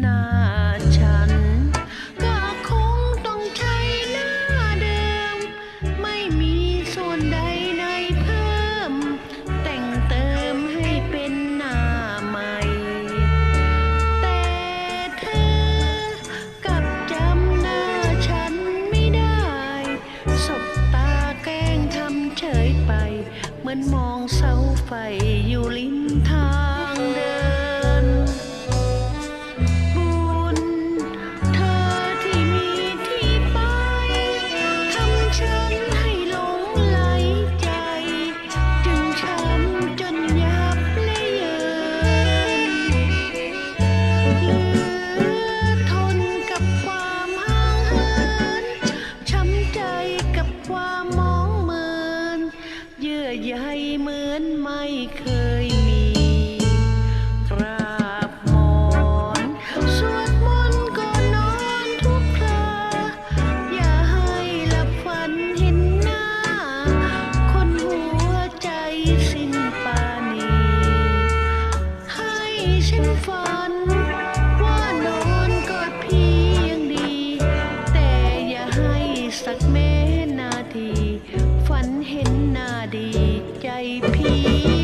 หน้าฉัน ก็คงต้องใช้หน้าเดิม ไม่มีส่วนใดในเพิ่ม แต่งเติมให้เป็นหน้าใหม่ แต่เธอกลับจำหน้าฉันไม่ได้สบตาแกล้งทำเฉยไป เหมือนมองเสาไฟอยู่ลิ้นทาง ความมองเมิน เยื่อใยเหมือนไม่เคย ฝันเห็นหน้าดีใจพี่